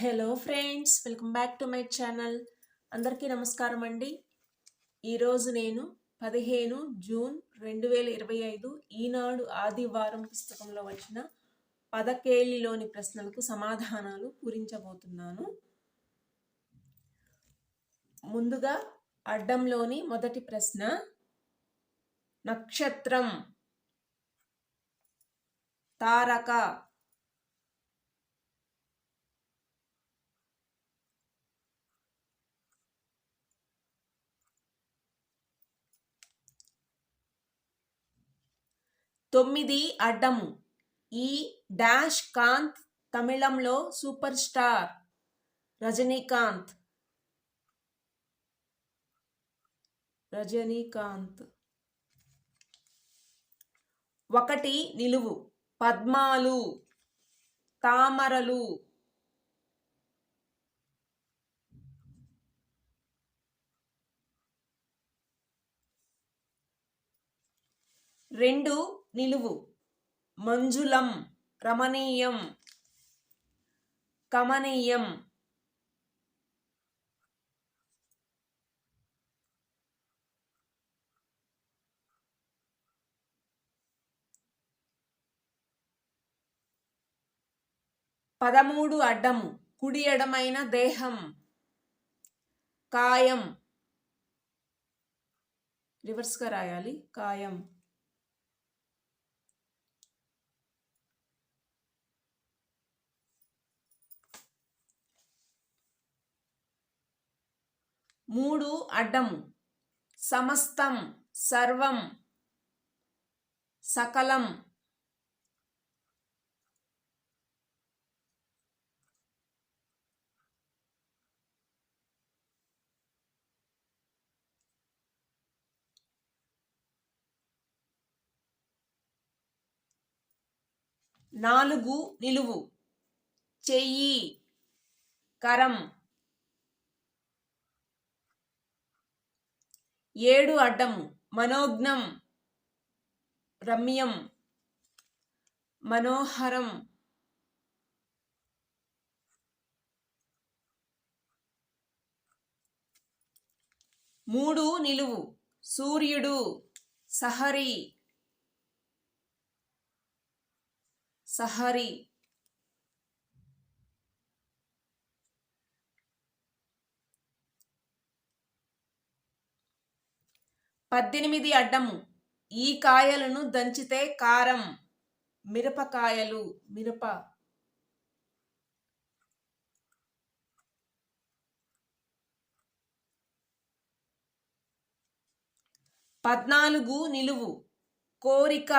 Hello friends welcome back to my channel అందరికీ నమస్కారం అండి. ఈరోజు నేను పదిహేను జూన్ రెండు వేల ఇరవై ఐదు ఈనాడు ఆదివారం పుస్తకంలో వచ్చిన పదకేళిలోని ప్రశ్నలకు సమాధానాలు పూరించబోతున్నాను. ముందుగా అడ్డంలోని మొదటి ప్రశ్న నక్షత్రం తారక తొమ్మిది అడ్డము. ఈ డాష్ కాంత్ తమిళంలో సూపర్ స్టార్. రజనీకాంత్. రజనీకాంత్. ఒకటి నిలువు. పద్మాలు. తామరలు. రెండు నిలువు. మంజులం రమణీయం కమనీయం. పదమూడు అడ్డము కుడి ఎడమైన దేహం కాయం. రివర్స్గా రాయాలి. కాయం. మూడు అడ్డము. సమస్తం సర్వం సకలం. నాలుగు నిలువు. చెయ్యి కరం. ఏడు అడ్డం మనోజ్ఞం రమ్యం మనోహరం. మూడు నిలువు సూర్యుడు సహరి. సహరి. పద్దెనిమిది అడ్డము. ఈ కాయలను దంచితే కారం. మిరపకాయలు మిరప. పద్నాలుగు నిలువు. కోరిక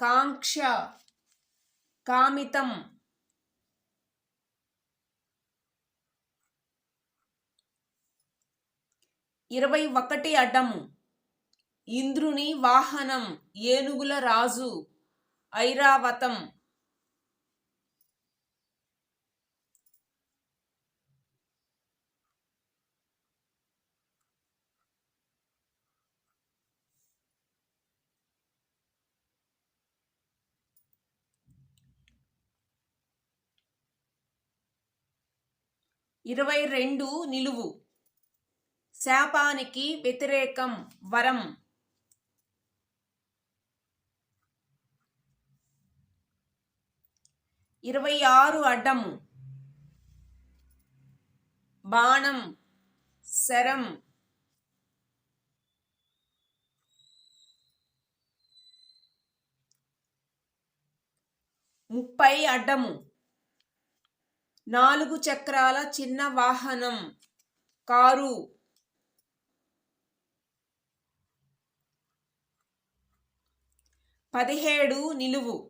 కాంక్ష కామితం. ఇరవై ఒకటి అడ్డము. ఇంద్రుని వాహనం ఏనుగుల రాజు ఐరావతం. ఇరవై రెండు నిలువు. శాపానికి వ్యతిరేకం వరం. ఇరవై ఆరు అడ్డము. బాణం శరం. ముప్పై అడ్డము. నాలుగు చక్రాల చిన్న వాహనం కారు. పదిహేడు నిలువు.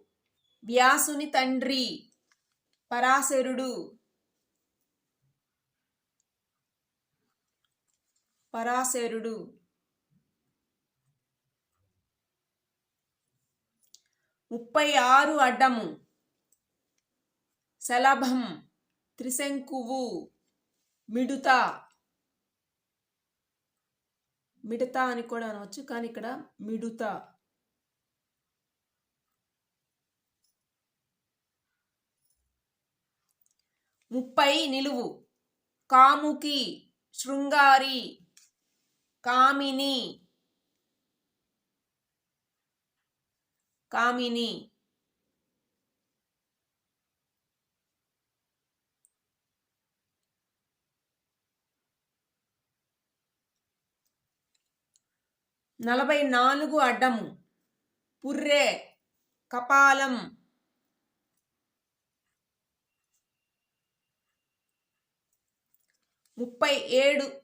వ్యాసుని తండ్రి పరాశరుడు. పరాశరుడు. ముప్పై ఆరు అడ్డము. శలభం త్రిశంకువు మిడుత. మిడత అని కూడా అనవచ్చు కానీ ఇక్కడ మిడుత. ముప్పై నిలువు. కాముకి శృంగారి కామిని. కామిని. నలభై నాలుగు అడ్డము. పుర్రె కపాలం. ముప్పై ఏడు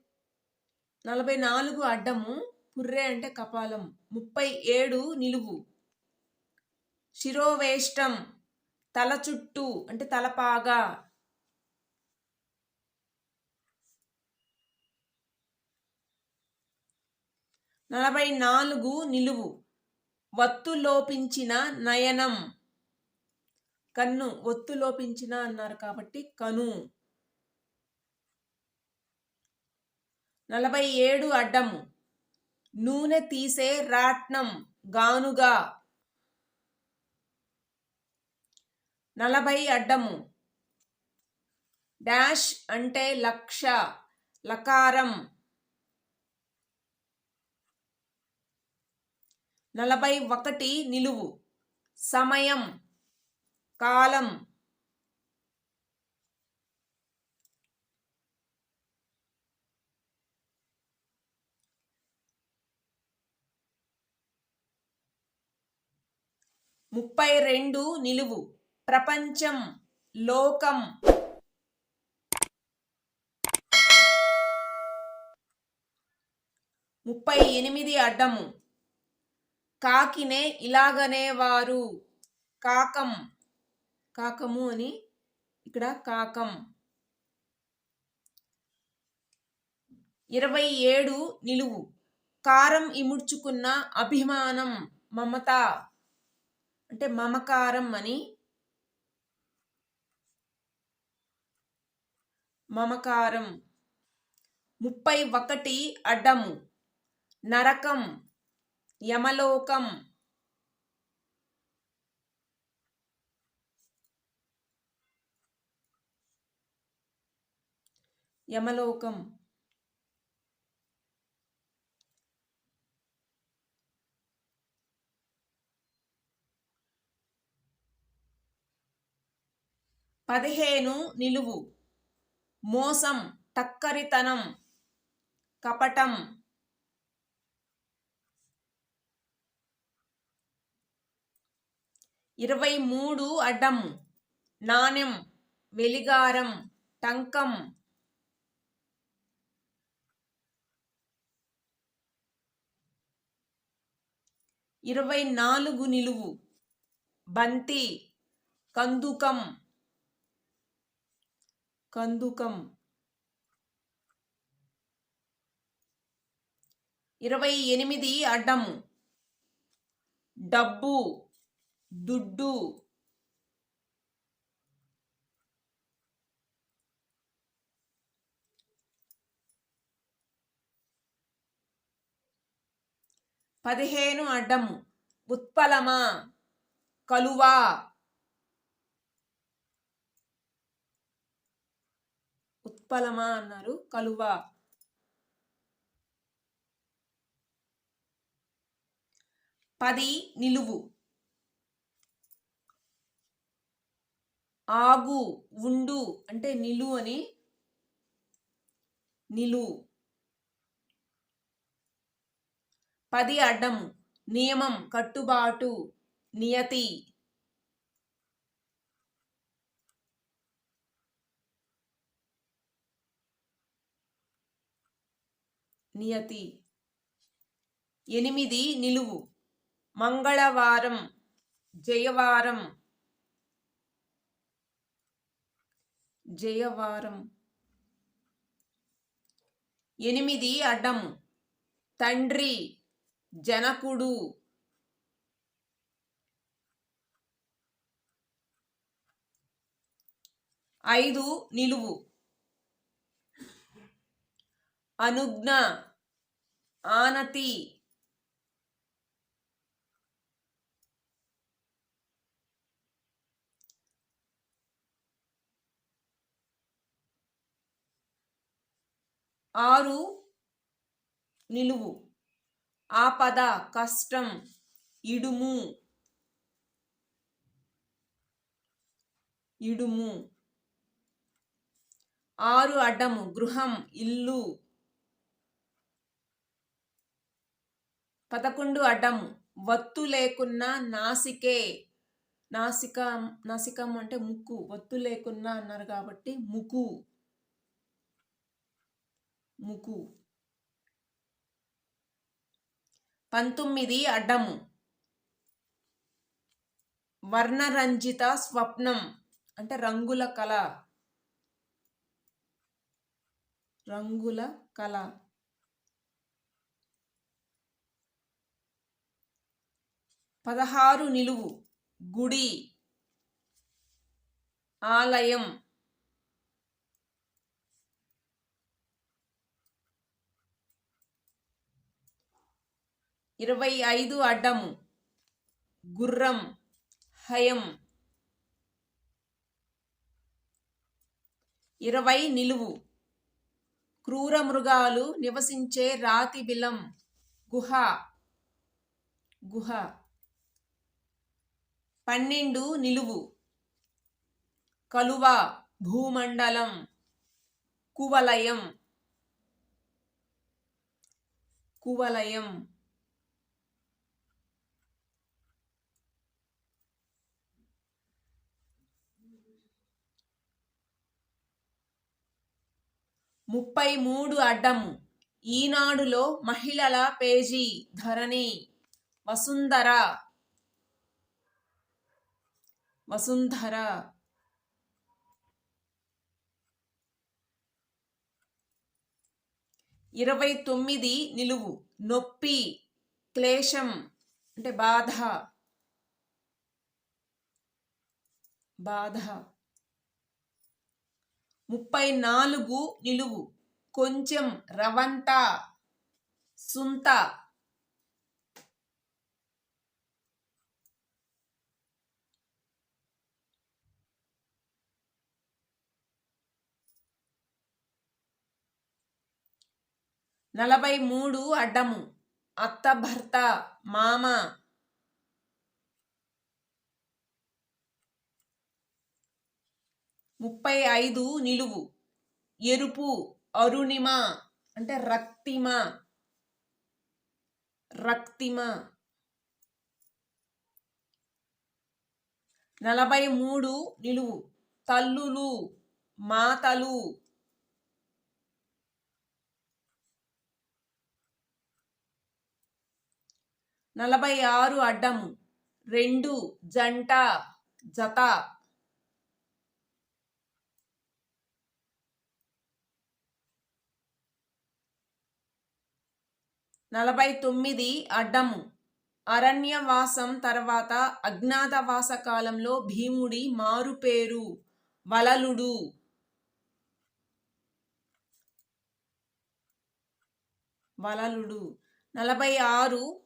నలభై నాలుగు అడ్డము పుర్రె అంటే కపాలం. ముప్పై ఏడు నిలువు. శిరోవేష్టం తల చుట్టూ అంటే తలపాగా. నలభై నాలుగు నిలువు. వత్తు లోపించిన నయనం. కన్ను ఒత్తు లోపించిన అన్నారు కాబట్టి కను. నలభై ఏడు అడ్డము. నూనె తీసే రాట్నం గానుగా. నలభై అడ్డము. డాష్ అంటే లక్ష లకారం. నలభై ఒకటి నిలువు. సమయం కాలం. ముప్పై రెండు నిలువు. ప్రపంచం లోకం. ముప్పై ఎనిమిది అడ్డము. కాకినే ఇలాగనేవారు కాకం. కాకము అని ఇక్కడ కాకం. ఇరవై ఏడు నిలువు. కారం ఇముడ్చుకున్న అభిమానం మమత. అంటే మమకారం అని మమకారం. ముప్పై ఒకటి అడ్డము. నరకం. యమలోకం. యమలోకం. పదిహేను నిలువు. మోసం టక్కరితనం కపటం. ఇరవై మూడు అడ్డం. నాణ్యం వెలిగారం టంకం. ఇరవై నాలుగు నిలువు. బంతి కందుకం. కందుకం. ఇరవై ఎనిమిది అడ్డం. డబ్బు దుడ్డు. పదిహేను అడ్డం. ఉత్పలమా కలువా. ఉత్పలమా అన్నారు కలువ. పది నిలువు. ఆగు ఉండు అంటే నిలు అని నిలు. పది అడ్డం నియమం కట్టుబాటు నియతి. నియతి. ఎనిమిది నిలువు. మంగళవారం జయవారం. జయవారం. ఎనిమిది అడ్డము తండ్రి జనకుడు. ఐదు నిలువు. అనుజ్ఞ. ఆనతి. ఆరు నిలువు. ఆపద కష్టం ఇడుము. ఇడుము. ఆరు అడ్డము గృహం ఇల్లు. పదకొండు అడ్డము. వత్తు లేకున్నా నాసికే. నాసిక నాసికం అంటే ముక్కు. వత్తు లేకున్నా అన్నారు కాబట్టి ముకు ముకు పంతొమ్మిది అడ్డము. వర్ణరంజిత స్వప్నం అంటే రంగుల కళ. రంగుల కళ. పదహారు నిలువు. గుడి. ఆలయం. ఇరవై ఐదు అడ్డము. గుర్రం. హయం. ఇరవై నిలువు. క్రూర మృగాలు నివసించే రాతి బిలం. గుహ. గుహ. పన్నెండు నిలువు. కలువ భూమండలం కువలయం. కువలయం. ముప్పై మూడు అడ్డము. ఈనాడులో మహిళల పేజీ ధరణి. వసుంధర. వసుంధర. ఇరవై తొమ్మిది నిలువు నొప్పి క్లేశం అంటే బాధ. బాధ. ముప్పై నాలుగు నిలువు కొంచెం రవంత సుంత. నలభై మూడు అడ్డము. అత్త భర్త మామ. ముప్పై ఐదు నిలువు. ఎరుపు అరుణిమ. అంటే రక్తిమ. రక్తిమ. నలభై మూడు నిలువు. తల్లులు మాతలు. నలభై ఆరు అడ్డం. రెండు జంట జత. నలభై తొమ్మిది అడ్డము అరణ్యవాసం తర్వాత అజ్ఞాతవాస కాలంలో భీముడి మారుపేరు వలలుడు. వలలుడు. నలభై ఆరు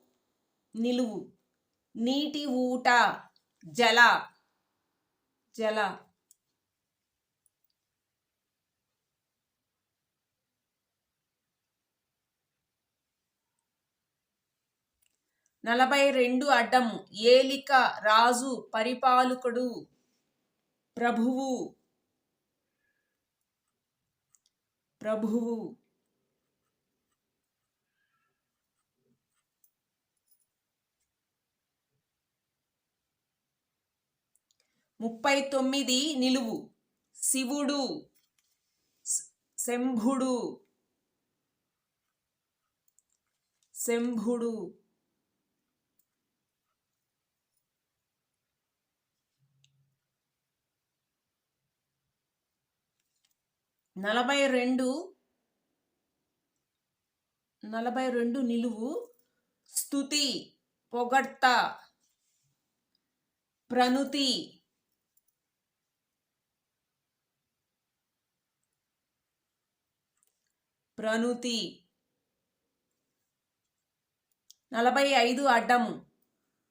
నిలువు. నీటి ఊట జల జల. నలభై రెండు అడ్డము ఏలిక రాజు పరిపాలకుడు ప్రభువు. ప్రభువు. ముప్పై తొమ్మిది నిలువు. శివుడు శంభుడు శంభుడు. నలభై రెండు నలభై రెండు నిలువు. స్థుతి పొగడ్త ప్రణుతి. ప్రణుతి. నలభై ఐదు అడ్డము.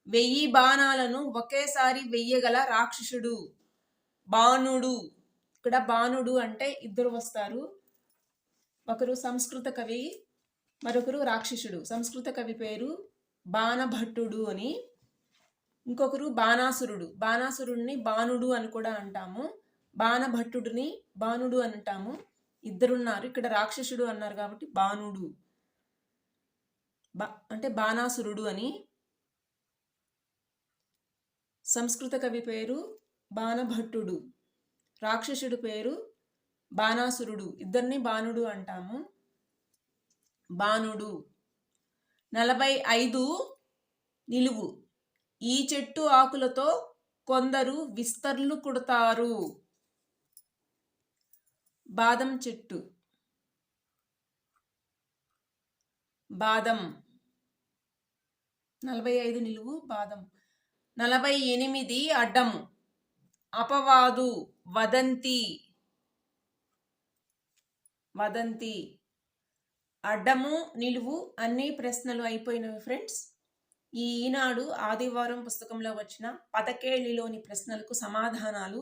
వెయ్యి బాణాలను ఒకేసారి వెయ్యగల రాక్షసుడు బాణుడు. ఇక్కడ బాణుడు అంటే ఇద్దరు వస్తారు. ఒకరు సంస్కృత కవి మరొకరు రాక్షసుడు. సంస్కృత కవి పేరు బాణభట్టుడు అని. ఇంకొకరు బాణాసురుడు. బాణాసురుడిని బాణుడు అని కూడా అంటాము. బాణభట్టుడిని బాణుడు అని అంటాము. ఇద్దరున్నారు. ఇక్కడ రాక్షసుడు అన్నారు కాబట్టి బాణుడు. బా అంటే బాణాసురుడు అని సంస్కృత కవి పేరు బాణభట్టుడు. రాక్షసుడు పేరు బాణాసురుడు. ఇద్దరిని బాణుడు అంటాము. బాణుడు. నలభై ఐదు నిలువు. ఈ చెట్టు ఆకులతో కొందరు విస్తర్లు కుడతారు. బాదం చెట్టు. బాదం. నలభై ఐదు నిలువు బాదం. నలభై ఎనిమిది అడ్డం. అపవాదు. వదంతి. వదంతి. అడ్డము నిలువు అన్ని ప్రశ్నలు అయిపోయినవి ఫ్రెండ్స్. ఈ ఈనాడు ఆదివారం పుస్తకంలో వచ్చిన పదకేళిలోని ప్రశ్నలకు సమాధానాలు